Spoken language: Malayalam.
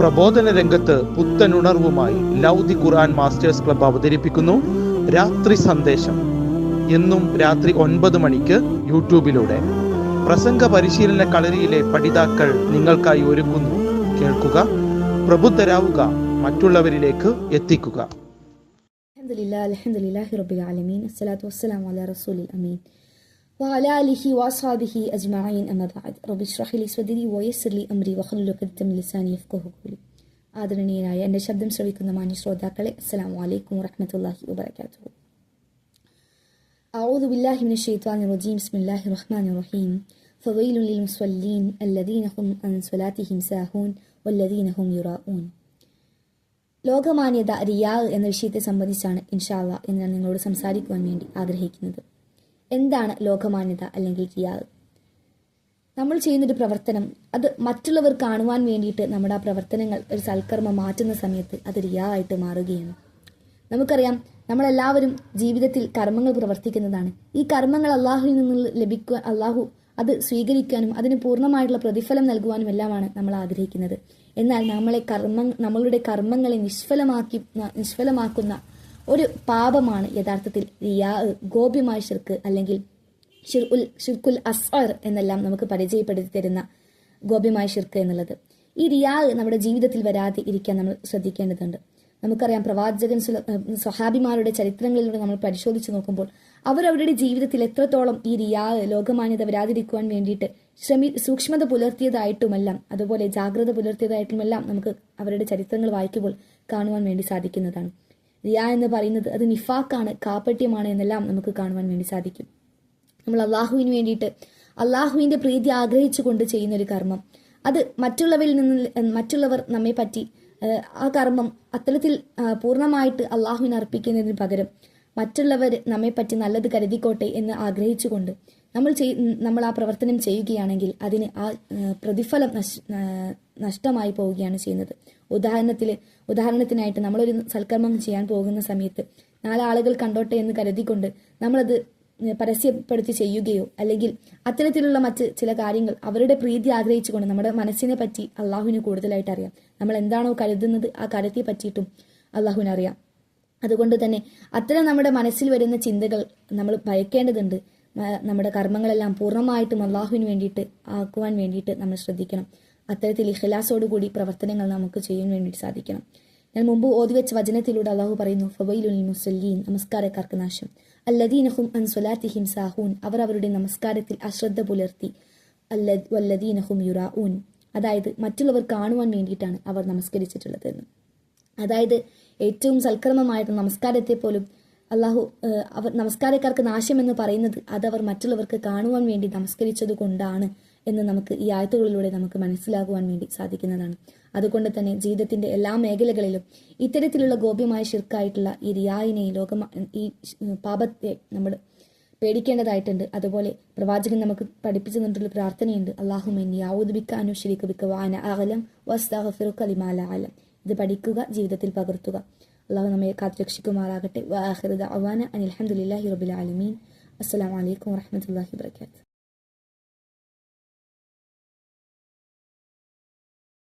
പ്രബോധന രംഗത്ത് പുത്തനുണർവുമായി ലൗദി ഖുറാൻ ഖുർആൻ മാസ്റ്റേഴ്സ് ക്ലബ് അവതരിപ്പിക്കുന്നു. രാത്രി സന്ദേശം. എന്നും രാത്രി ഒൻപത് മണിക്ക് യൂട്യൂബിലൂടെ. പ്രസംഗ പരിശീലന കളരിയിലെ പഠിതാക്കൾ നിങ്ങൾക്കായി ഒരുക്കുന്നു കേൾക്കുക പ്രബുദ്ധരാവുക മറ്റുള്ളവരിലേക്ക് എത്തിക്കുക. അലഹദില്ലാ അലഹദില്ലാഹി റബ്ബിൽ ആലമീൻ. അസ്സലാത്തു വസ്സലാം അലാ റസൂലി അമീൻ. وعلى آله وأصحابه أجمعين أما بعد رب اشرح لي صدري ويسر لي أمري واحلل عقدة من لساني يفقهوا قولي ആദരണീയനായ എൻ്റെ ശബ്ദം ശ്രവിക്കുന്ന മാന്യ ശ്രോതാക്കളെ അസ്സലാമു അലൈക്കും വറഹ്മത്തുള്ളാഹി വബറകാതുഹു أعوذ بالله من الشيطان الرجيم بسم الله الرحمن الرحيم فويل للمصلين الذين هم عن صلاتهم ساهون والذين هم يراءون ലോകമാന്യത റിയാവ് എന്ന വിഷയത്തെ സംബന്ധിച്ചാണ് ഇൻഷാല്ല എന്ന് ഞാൻ നിങ്ങളോട് സംസാരിക്കുവാൻ വേണ്ടി ആഗ്രഹിക്കുന്നത് എന്താണ് ലോകമാന്യത അല്ലെങ്കിൽ കിയാവ് നമ്മൾ ചെയ്യുന്നൊരു പ്രവർത്തനം അത് മറ്റുള്ളവർ കാണുവാൻ വേണ്ടിയിട്ട് നമ്മുടെ ആ പ്രവർത്തനങ്ങൾ ഒരു സൽക്കർമ്മം മാറ്റുന്ന സമയത്ത് അത് റിയാവായിട്ട് മാറുകയാണ്. നമുക്കറിയാം നമ്മളെല്ലാവരും ജീവിതത്തിൽ കർമ്മങ്ങൾ പ്രവർത്തിക്കുന്നതാണ്. ഈ കർമ്മങ്ങൾ അള്ളാഹുവിൽ നിന്ന് ലഭിക്കുവാൻ അള്ളാഹു അത് സ്വീകരിക്കാനും അതിന് പൂർണമായിട്ടുള്ള പ്രതിഫലം നൽകുവാനും എല്ലാമാണ് നമ്മൾ ആഗ്രഹിക്കുന്നത്. എന്നാൽ നമ്മളെ കർമ്മ നമ്മളുടെ കർമ്മങ്ങളെ നിഷ്ഫലമാക്കി നിഷ്ഫലമാക്കുന്ന ഒരു പാപമാണ് യഥാർത്ഥത്തിൽ റിയാ ഗോപ്യമായ ഷിർക്ക് അല്ലെങ്കിൽ ഷിർഉൽ ഷിർക്കുൽ അസ്അർ എന്നെല്ലാം നമുക്ക് പരിചയപ്പെടുത്തി തരുന്ന ഗോപ്യമായ ഷിർക്ക് എന്നുള്ളത്. ഈ റിയാ നമ്മുടെ ജീവിതത്തിൽ വരാതെ ഇരിക്കാൻ നമ്മൾ ശ്രദ്ധിക്കേണ്ടതുണ്ട്. നമുക്കറിയാം പ്രവാചകൻ സ്വഹാബിമാരുടെ ചരിത്രങ്ങളിലൂടെ നമ്മൾ പരിശോധിച്ചു നോക്കുമ്പോൾ അവർ അവരുടെ ജീവിതത്തിൽ എത്രത്തോളം ഈ റിയാ ലോകമാന്യത വരാതിരിക്കുവാൻ വേണ്ടിയിട്ട് ശ്രമി സൂക്ഷ്മത പുലർത്തിയതായിട്ടുമെല്ലാം അതുപോലെ ജാഗ്രത പുലർത്തിയതായിട്ടുമെല്ലാം നമുക്ക് അവരുടെ ചരിത്രങ്ങൾ വായിക്കുമ്പോൾ കാണുവാൻ വേണ്ടി സാധിക്കുന്നതാണ്. റിയ എന്ന് പറയുന്നത് അത് നിഫാക്കാണ് കാപ്പട്യമാണ് എന്നെല്ലാം നമുക്ക് കാണുവാൻ വേണ്ടി സാധിക്കും. നമ്മൾ അള്ളാഹുവിന് വേണ്ടിയിട്ട് അള്ളാഹുവിന്റെ പ്രീതി ആഗ്രഹിച്ചുകൊണ്ട് ചെയ്യുന്ന ഒരു കർമ്മം. അത് മറ്റുള്ളവരിൽ നിന്ന് മറ്റുള്ളവർ നമ്മെ പറ്റി ആ കർമ്മം അത്തരത്തിൽ പൂർണമായിട്ട് അള്ളാഹുവിന് അർപ്പിക്കുന്നതിന് പകരം മറ്റുള്ളവർ നമ്മെ പറ്റി നല്ലത് കരുതിക്കോട്ടെ എന്ന് ആഗ്രഹിച്ചുകൊണ്ട് നമ്മൾ നമ്മൾ ആ പ്രവർത്തനം ചെയ്യുകയാണെങ്കിൽ അതിന് ആ പ്രതിഫലം നശ്- നഷ്ടമായി പോവുകയാണ് ചെയ്യുന്നത്. ഉദാഹരണത്തിൽ ഉദാഹരണത്തിനായിട്ട് നമ്മളൊരു സൽക്കർമ്മം ചെയ്യാൻ പോകുന്ന സമയത്ത് നാലാളുകൾ കണ്ടോട്ടെ എന്ന് കരുതിക്കൊണ്ട് നമ്മളത് പരസ്യപ്പെടുത്തി ചെയ്യുകയോ അല്ലെങ്കിൽ അത്തരത്തിലുള്ള മറ്റ് ചില കാര്യങ്ങൾ അവരുടെ പ്രീതി ആഗ്രഹിച്ചുകൊണ്ട് നമ്മുടെ മനസ്സിനെ പറ്റി അള്ളാഹുവിന് കൂടുതലായിട്ട് അറിയാം. നമ്മൾ എന്താണോ കരുതുന്നത് ആ കാര്യത്തെ പറ്റിയിട്ടും അള്ളാഹുവിന് അറിയാം. അതുകൊണ്ട് തന്നെ അത്തരം നമ്മുടെ മനസ്സിൽ വരുന്ന ചിന്തകൾ നമ്മൾ ഭയക്കേണ്ടതുണ്ട്. നമ്മുടെ കർമ്മങ്ങളെല്ലാം പൂർണമായിട്ടും അള്ളാഹുവിന് വേണ്ടിയിട്ട് ആക്കുവാൻ വേണ്ടിയിട്ട് നമ്മൾ ശ്രദ്ധിക്കണം. അത്തരത്തിൽ ഇഖലാസോടുകൂടി പ്രവർത്തനങ്ങൾ നമുക്ക് ചെയ്യാൻ വേണ്ടിയിട്ട് സാധിക്കണം. ഞാൻ മുമ്പ് ഓതി വെച്ച വചനത്തിലൂടെ അള്ളാഹു പറയുന്നു ഫബൈലുൽ മുസല്ലീൻ നമസ്കാരക്കാർക്ക് നാശം. അല്ലദീനഹും അൻ സ്വലാത്തിഹിം സാഹൂൻ. അവർ അവരുടെ നമസ്കാരത്തിൽ അശ്രദ്ധ പുലർത്തി അല്ല വല്ലദീനഹും യുറാഊൻ. അതായത് മറ്റുള്ളവർ കാണുവാൻ വേണ്ടിയിട്ടാണ് അവർ നമസ്കരിച്ചിട്ടുള്ളത് എന്ന്. അതായത് ഏറ്റവും സൽക്കർമ്മമായിട്ട് നമസ്കാരത്തെ പോലും അള്ളാഹു അവർ നമസ്കാരക്കാർക്ക് നാശമെന്ന് പറയുന്നത് അതവർ മറ്റുള്ളവർക്ക് കാണുവാൻ വേണ്ടി നമസ്കരിച്ചത് കൊണ്ടാണ് എന്ന് നമുക്ക് ഈ ആയത്തുകളിലൂടെ നമുക്ക് മനസ്സിലാകുവാൻ വേണ്ടി സാധിക്കുന്നതാണ്. അതുകൊണ്ട് തന്നെ ജീവിതത്തിന്റെ എല്ലാ മേഖലകളിലും ഇത്തരത്തിലുള്ള ഗോപ്യമായ ഷിർക്കായിട്ടുള്ള ഈ റിയായിനെ ലോകം ഈ പാപത്തെ നമ്മൾ പേടിക്കേണ്ടതായിട്ടുണ്ട്. അതുപോലെ പ്രവാചകൻ നമുക്ക് പഠിപ്പിച്ചു തന്നിട്ടുള്ള പ്രാർത്ഥനയുണ്ട്. അള്ളാഹുമെൻ യാവുദ്ബിക്ക അനുഷരിക്ക് ബിക്ക വാന അകലം വസ്താഹഫിറുക്ക് അലിമാല ആലം ഇത് പഠിക്കുക ജീവിതത്തിൽ പകർത്തുക. അള്ളാഹു നമ്മെ കാത്തുരക്ഷിക്കുമാറാകട്ടെ. വാഹിറുദ ആലമീൻ. അസ്സലാമലൈക്കും വാഹമത്തല്ലാഹി വാത്തു